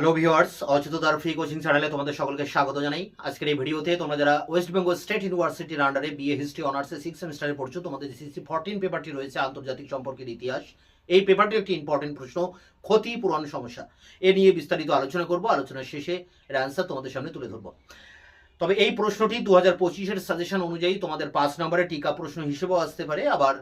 Hello viewers অচেতদার free coaching চ্যানেলে তোমাদের সকলকে স্বাগত জানাই। আজকের এই ভিডিওতে তোমরা যারা ওয়েস্ট বেঙ্গল স্টেট ইউনিভার্সিটির আন্ডারে বিএ হিস্ট্রি অনার্সে সিক্স সেমিস্টারে পড়ছো, তোমাদের সিসি ফোরটিন পেপারটি রয়েছে আন্তর্জাতিক সম্পর্কের ইতিহাস। এই পেপারটি একটি ইম্পর্টেন্ট প্রশ্ন, ক্ষতি, পূরণ সমস্যা। এ নিয়ে বিস্তারিত আলোচনা করব। আলোচনার শেষে এর অ্যান্সার তোমাদের সামনে তুলে ধরবো। তবে এই প্রশ্নটি দু হাজার পঁচিশের সাজেশন অনুযায়ী তোমাদের পাঁচ নম্বরের টিকা প্রশ্ন হিসেবেও আসতে পারে। আবার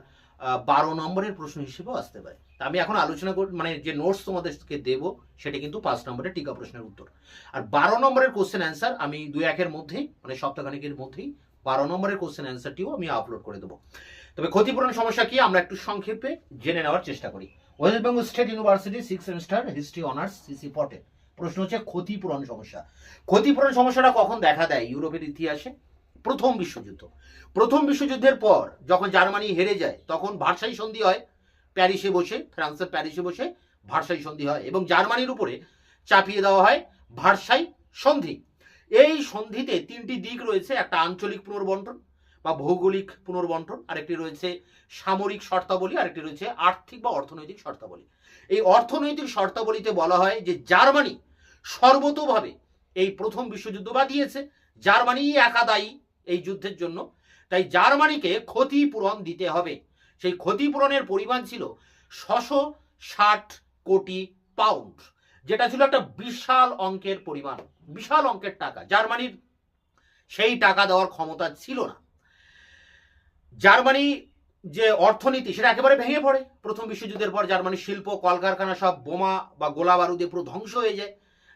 বারো নম্বরের প্রশ্ন হিসেবেও আসতে পারে। তা আমি এখন আলোচনা কর মানে যে নোটস তোমাদেরকে দেব, সেটা কিন্তু পাঁচ নম্বরের টিকা প্রশ্নের উত্তর। আর বারো নম্বরের কোশ্চেন অ্যান্সার আমি দুই একের মধ্যেই মানে সপ্তাহখানিকের মধ্যেই বারো নম্বরের কোশ্চেন অ্যান্সারটিও আমি আপলোড করে দেবো। তবে ক্ষতিপূরণ সমস্যা কি, আমরা একটু সংক্ষেপে জেনে নেওয়ার চেষ্টা করি। West Bengal State University six semester history honours CC forty প্রশ্ন হচ্ছে ক্ষতিপূরণ সমস্যা। ক্ষতিপূরণ সমস্যাটা কখন দেখা দেয় ইউরোপের ইতিহাসে? প্রথম বিশ্বযুদ্ধ। প্রথম বিশ্বযুদ্ধের পর যখন জার্মানি হেরে যায়, তখন ভারসাই সন্ধি হয় প্যারিসে বসে, ফ্রান্সের প্যারিসে বসে ভারসাই সন্ধি হয় এবং জার্মানির উপরে চাপিয়ে দেওয়া হয় ভারসাই সন্ধি। এই সন্ধিতে তিনটি দিক রয়েছে, একটা আঞ্চলিক পুনর্বন্টন বা ভৌগোলিক পুনর্বন্টন, আরেকটি রয়েছে সামরিক শর্তাবলী, আরেকটি রয়েছে আর্থিক বা অর্থনৈতিক শর্তাবলী। এই অর্থনৈতিক শর্তাবলীতে বলা হয় যে জার্মানি সর্বতোভাবে এই প্রথম বিশ্বযুদ্ধ বাদিয়েছে জার্মানি একা দায়ী এই যুদ্ধের জন্য। তাই জার্মানিকে ক্ষতিপূরণ দিতে হবে। সেই ক্ষতিপূরণের পরিমাণ ছিল ছশো ষাট কোটি পাউন্ড, যেটা ছিল একটা বিশাল অঙ্কের পরিমাণ, বিশাল অঙ্কের টাকা। জার্মানির সেই টাকা দেওয়ার ক্ষমতা ছিল না। জার্মানি যে অর্থনীতি, সেটা একেবারে ভেঙে পড়ে। প্রথম বিশ্বযুদ্ধের পর জার্মানির শিল্প, কলকারখানা, সব বোমা বা গোলা বারুদে পুরো ধ্বংস হয়ে যায়।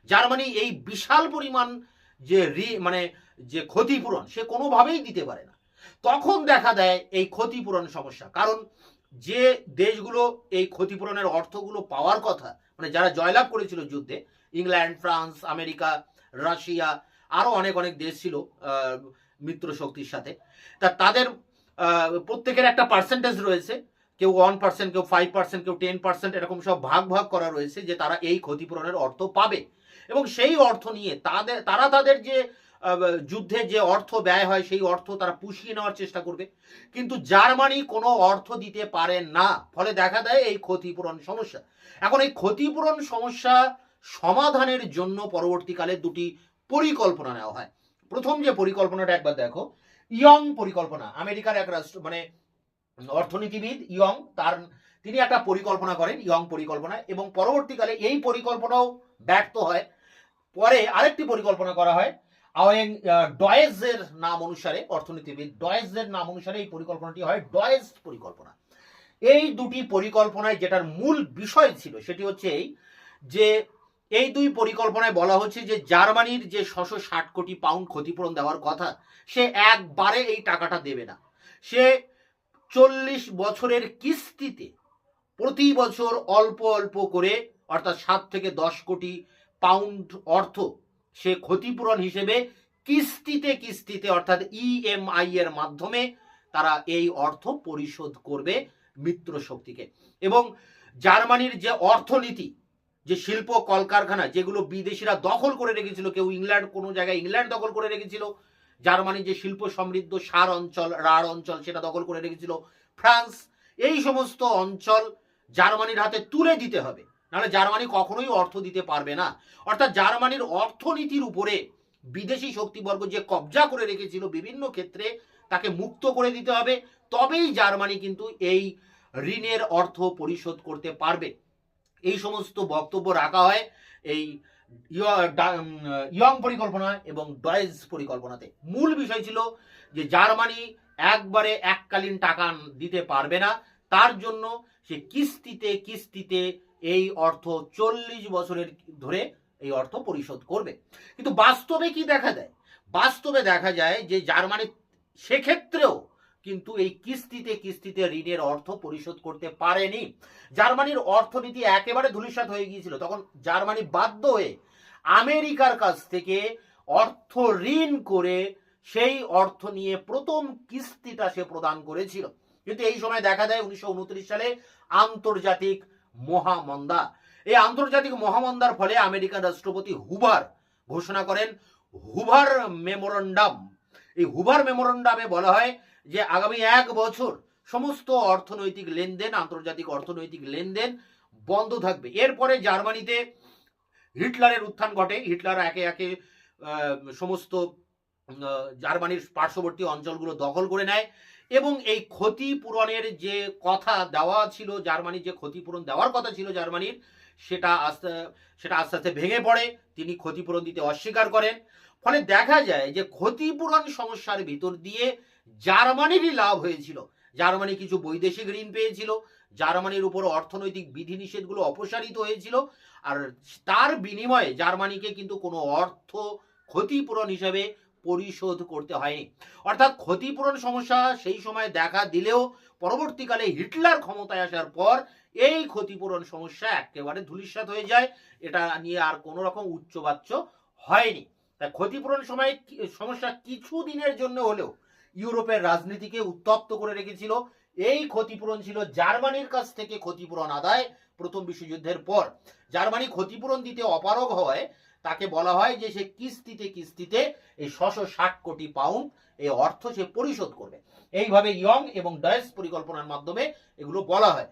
জার্মানি এই বিশাল পরিমাণ যে রি মানে যে ক্ষতিপূরণ, সে কোনোভাবেই দিতে পারে না। তখন দেখা দেয় এই ক্ষতিপূরণ সমস্যা। কারণ যে দেশগুলো এই ক্ষতিপূরণের অর্থগুলো পাওয়ার কথা মানে যারা জয়লাভ করেছিল যুদ্ধে, ইংল্যান্ড, ফ্রান্স, আমেরিকা, রাশিয়া আরও অনেক অনেক দেশ ছিল মিত্র শক্তির সাথে, তা তাদের প্রত্যেকের একটা পার্সেন্টেজ রয়েছে। কেউ ওয়ান পার্সেন্ট কেউ ফাইভ পার্সেন্ট কেউ টেন পার্সেন্ট এরকম সব ভাগ ভাগ করা রয়েছে যে তারা এই ক্ষতিপূরণের অর্থ পাবে। এবং সেই অর্থ নিয়ে তাদের, তারা তাদের যে যুদ্ধে যে অর্থ ব্যয় হয়, সেই অর্থ তারা পুষিয়ে নেওয়ার চেষ্টা করবে। কিন্তু জার্মানি কোনো অর্থ দিতে পারে না, ফলে দেখা দেয় এই ক্ষতিপূরণ সমস্যা। এখন এই ক্ষতিপূরণ সমস্যা সমাধানের জন্য পরবর্তীকালে দুটি পরিকল্পনা নেওয়া হয়। প্রথম যে পরিকল্পনাটা একবার দেখো, ইয়ং পরিকল্পনা। আমেরিকার এক রাষ্ট্র মানে অর্থনীতিবিদ ইয়ং, তার, তিনি একটা পরিকল্পনা করেন, ইয়ং পরিকল্পনা এবং পরবর্তীকালে এই পরিকল্পনাও ব্যর্থ হয়। পরে আরেকটি পরিকল্পনা করা হয়। আওয়েং ডয়েজের নাম অনুসারে, অর্থনীতিবিদ ডয়েজের নাম অনুসারে এই পরিকল্পনাটি হয়, ডয়েজ পরিকল্পনা। এই দুটি পরিকল্পনায় যেটার মূল বিষয় ছিল সেটি হচ্ছে এই যে, এই দুই পরিকল্পনায় বলা হচ্ছে যে জার্মানির যে ছশো ষাট কোটি পাউন্ড ক্ষতিপূরণ দেওয়ার কথা, সে একবারে এই টাকাটা দেবে না। সে চল্লিশ বছরের কিস্তিতে প্রতি বছর অল্প অল্প করে, অর্থাৎ সাত থেকে দশ কোটি পাউন্ড অর্থ সে ক্ষতিপূরণ হিসেবে কিস্তিতে কিস্তিতে অর্থাৎ ইএমআই এর মাধ্যমে তারা এই অর্থ পরিশোধ করবে মিত্র শক্তিকে। এবং জার্মানির যে অর্থনীতি, যে শিল্প কলকারখানা যেগুলো বিদেশিরা দখল করে রেখেছিল, কেউ ইংল্যান্ড, কোনো জায়গায় ইংল্যান্ড দখল করে রেখেছিল জার্মানির যে শিল্প সমৃদ্ধ সার অঞ্চল, রাঢ় অঞ্চল সেটা দখল করে রেখেছিল, ফ্রান্স, এই সমস্ত অঞ্চল জার্মানির হাতে তুলে দিতে হবে। নাহলে জার্মানি কখনোই অর্থ দিতে পারবে না। অর্থাৎ জার্মানির অর্থনীতির উপরে বিদেশি শক্তিবর্গ যে কবজা করে রেখেছিল বিভিন্ন ক্ষেত্রে তাকে মুক্ত করে দিতে হবে, তবেই জার্মানি কিন্তু এই ঋণের অর্থ পরিশোধ করতে পারবে। এই সমস্ত বক্তব্য রাখা হয় এই ইয়- পরিকল্পনা এবং ডয়েজ পরিকল্পনাতে। মূল বিষয় ছিল যে জার্মানি একবারে এককালীন টাকা দিতে পারবে না, তার জন্য সে কিস্তিতে কিস্তিতে এই অর্থ চল্লিশ বছরের ধরে এই অর্থ পরিশোধ করবে। কিন্তু বাস্তবে কি দেখা দেয় বাস্তবে দেখা যায় যে জার্মানি সেক্ষেত্রেও কিন্তু এই কিস্তিতে কিস্তিতে ঋণের অর্থ পরিশোধ করতে পারেনি। জার্মানির অর্থনীতি একেবারে ধূলিসাৎ হয়ে গিয়েছিল। তখন জার্মানি বাধ্য হয়ে আমেরিকার কাছ থেকে অর্থ ঋণ করে সেই অর্থ নিয়ে প্রথম কিস্তিটা সে প্রদান করেছিল। কিন্তু এই সময় দেখা যায় উনিশশো সালে আন্তর্জাতিক মহামন্দা। এই আন্তর্জাতিক মহামন্দার ফলে আমেরিকান রাষ্ট্রপতি হুভার ঘোষণা করেন হুভার মেমোরান্ডাম। এই হুভার মেমোরান্ডামে বলা হয় যে আগামী এক বছর সমস্ত অর্থনৈতিক লেনদেন, আন্তর্জাতিক অর্থনৈতিক লেনদেন বন্ধ থাকবে। এরপরে জার্মানিতে হিটলারের উত্থান ঘটে। হিটলার একে একে সমস্ত জার্মানির পার্শ্ববর্তী অঞ্চলগুলো দখল করে নেয় এবং এই ক্ষতিপূরণের যে কথা দেওয়া ছিল জার্মানির যে ক্ষতিপূরণ দেওয়ার কথা ছিল জার্মানির, সেটা আস্তে সেটা আস্তে আস্তে ভেঙে পড়ে, তিনি ক্ষতিপূরণ দিতে অস্বীকার করেন। ফলে দেখা যায় যে ক্ষতিপূরণ সমস্যার ভিতর দিয়ে জার্মানিরই লাভ হয়েছিল। জার্মানি কিছু বৈদেশিক ঋণ পেয়েছিল, জার্মানির উপর অর্থনৈতিক বিধিনিষেধগুলো অপসারিত হয়েছিল, আর তার বিনিময়ে জার্মানিকে কিন্তু কোনো অর্থ ক্ষতিপূরণ হিসেবে পরিশোধ করতে হয়নি। অর্থাৎ ক্ষতিপূরণ সমস্যা সেই সময় দেখা দিলেও পরবর্তীকালে হিটলার ক্ষমতায় আসার পর এই ক্ষতিপূরণ সমস্যা একেবারে ধূলিসাৎ হয়ে যায়। এটা নিয়ে আর কোনো রকম উচ্চবাচ্য হয়নি। তাই ক্ষতিপূরণ সময় সমস্যা কিছু দিনের জন্য হলেও ইউরোপের রাজনীতিকে উত্তপ্ত করে রেখেছিল। এই ক্ষতিপূরণ ছিল জার্মানির কাছ থেকে ক্ষতিপূরণ আদায় প্রথম বিশ্বযুদ্ধের পর। জার্মানি ক্ষতিপূরণ দিতে অপারগ হওয়ায় তাকে বলা হয় যে সে কিস্তিতে কিস্তিতে এই ছশো ষাট কোটি পাউন্ড এই অর্থ সে পরিশোধ করবে। এইভাবে ইয়ং এবং ডয়েস পরিকল্পনার মাধ্যমে এগুলো বলা হয়।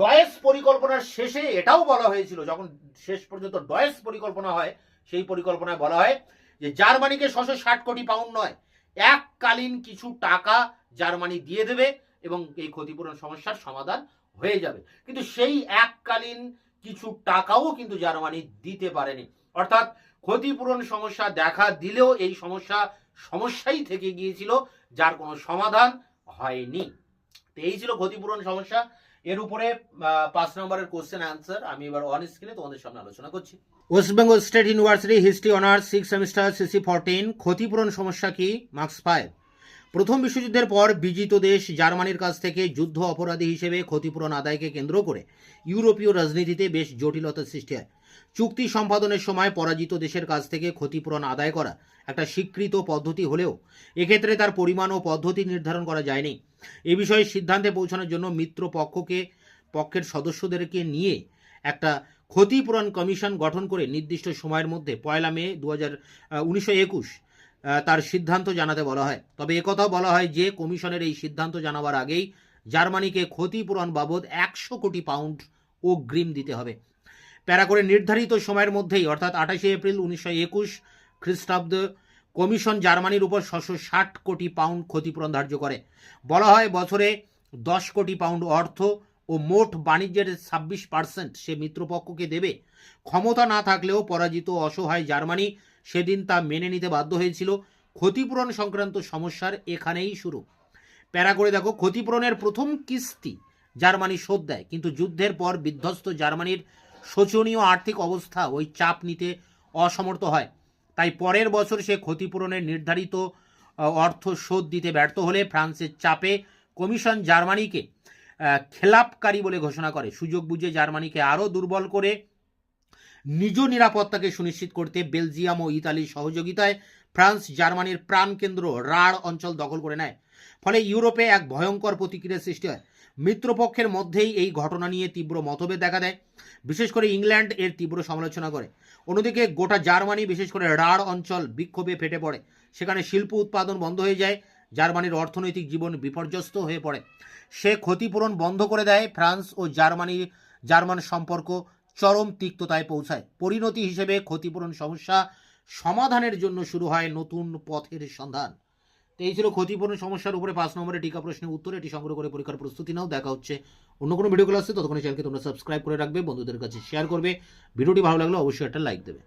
ডয়েস পরিকল্পনার শেষে এটাও বলা হয়েছিল, যখন শেষ পর্যন্ত ডয়েস পরিকল্পনা হয়, সেই পরিকল্পনায় বলা হয় যে জার্মানিকে ছশো ষাট কোটি পাউন্ড নয়, এককালীন কিছু টাকা জার্মানি দিয়ে দেবে এবং এই ক্ষতিপূরণ সমস্যার সমাধান হয়ে যাবে। কিন্তু সেই এককালীন কিছু টাকাও কিন্তু জার্মানি দিতে পারেনি। অর্থাৎ ক্ষতিপূরণ সমস্যা দেখা দিলেও এই সমস্যা সমস্যাই থেকে গিয়েছিল, যার কোনো সমাধান হয়নি। তো এই ছিল ক্ষতিপূরণ সমস্যা। এর উপরে পাঁচ নম্বরের কোশ্চেন অ্যান্সার আমি এবার অন স্ক্রিনে তোমাদের সামনে আলোচনা করছি। West Bengal State University history honours six semester CC fourteen ক্ষতিপূরণ সমস্যা কি? মার্কস ফাইভ প্রথম বিশ্বযুদ্ধের পর বিজিত দেশ জার্মানির কাছ থেকে যুদ্ধ অপরাধী হিসেবে ক্ষতিপূরণ আদায়কে কেন্দ্র করে ইউরোপীয় রাজনীতিতে বেশ জটিলতার সৃষ্টি হয়। চুক্তি সম্পাদনের সময় পরাজিত দেশের কাছ থেকে ক্ষতিপূরণ আদায় করা একটা স্বীকৃত পদ্ধতি হলেও এক্ষেত্রে তার পরিমাণ ও পদ্ধতি নির্ধারণ করা যায়নি। এ বিষয়ে সিদ্ধান্তে পৌঁছানোর জন্য মিত্র পক্ষকে, পক্ষের সদস্যদেরকে নিয়ে একটা ক্ষতিপূরণ কমিশন গঠন করে নির্দিষ্ট সময়ের মধ্যে পয়লা মে দু হাজার তার সিদ্ধান্ত জানাতে বলা হয়। তবে একথাও বলা হয় যে, কমিশনের এই সিদ্ধান্ত জানাবার আগেই জার্মানিকে ক্ষতিপূরণ বাবদ একশো কোটি পাউন্ড অগ্রিম দিতে হবে। প্যারা করে নির্ধারিত সময়ের মধ্যেই, অর্থাৎ আঠাশে এপ্রিল উনিশশো একুশ খ্রিস্টাব্দ, কমিশন জার্মানির উপর ছশো ষাট কোটি পাউন্ড ক্ষতিপূরণ ধার্য করে। বলা হয় বছরে দশ কোটি পাউন্ড অর্থ ও মোট বাণিজ্যের ছাব্বিশ পার্সেন্ট সে মিত্রপক্ষকে দেবে। ক্ষমতা না থাকলেও পরাজিত অসহায় জার্মানি সেদিন তা মেনে নিতে বাধ্য হয়েছিল। ক্ষতিপূরণ সংক্রান্ত সমস্যার এখানেই শুরু। প্যারা করে দেখো, ক্ষতিপূরণের প্রথম কিস্তি জার্মানি শোধ দেয়, কিন্তু যুদ্ধের পর বিধ্বস্ত জার্মানির শোচনীয় আর্থিক অবস্থা ওই চাপ নিতে অসমর্থ হয়। তাই পরের বছর সে ক্ষতিপূরণের নির্ধারিত অর্থ শোধ দিতে ব্যর্থ হলে ফ্রান্সের চাপে কমিশন জার্মানিকে খেলাপকারী বলে ঘোষণা করে। সুযোগ বুঝে জার্মানিকে আরও দুর্বল করে নিজ নিরাপত্তাকে সুনিশ্চিত করতে বেলজিয়াম ও ইতালির সহযোগিতায় ফ্রান্স জার্মানির প্রাণকেন্দ্র রাঢ় অঞ্চল দখল করে নেয়। ফলে ইউরোপে এক ভয়ঙ্কর প্রতিক্রিয়ার সৃষ্টি হয়। মিত্রপক্ষের মধ্যেই এই ঘটনা নিয়ে তীব্র মতভেদ দেখা দেয়। বিশেষ করে ইংল্যান্ড এর তীব্র সমালোচনা করে। অন্যদিকে গোটা জার্মানি, বিশেষ করে রাঢ় অঞ্চল বিক্ষোভে ফেটে পড়ে। সেখানে শিল্প উৎপাদন বন্ধ হয়ে যায়। জার্মানির অর্থনৈতিক জীবন বিপর্যস্ত হয়ে পড়ে। সে ক্ষতিপূরণ বন্ধ করে দেয়। ফ্রান্স ও জার্মানি জার্মান সম্পর্ক চরম তিক্ততায় পৌঁছায়। পরিণতি হিসেবে ক্ষতিপূরণ সমস্যা সমাধানের জন্য শুরু হয় নতুন পথের সন্ধান। তো এই ছিল ক্ষতিপূরণ সমস্যার উপরে পাঁচ নম্বরে টিকা প্রশ্নের উত্তর। এটি সংগ্রহ করে পরীক্ষার প্রস্তুতি নাও। দেখা হচ্ছে অন্য কোনো ভিডিও ক্লাসে ততক্ষণ চ্যানেলকে তোমরা সাবস্ক্রাইব করে রাখবে, বন্ধুদের কাছে শেয়ার করবে। ভিডিওটি ভালো লাগলে অবশ্যই একটা লাইক দেবে।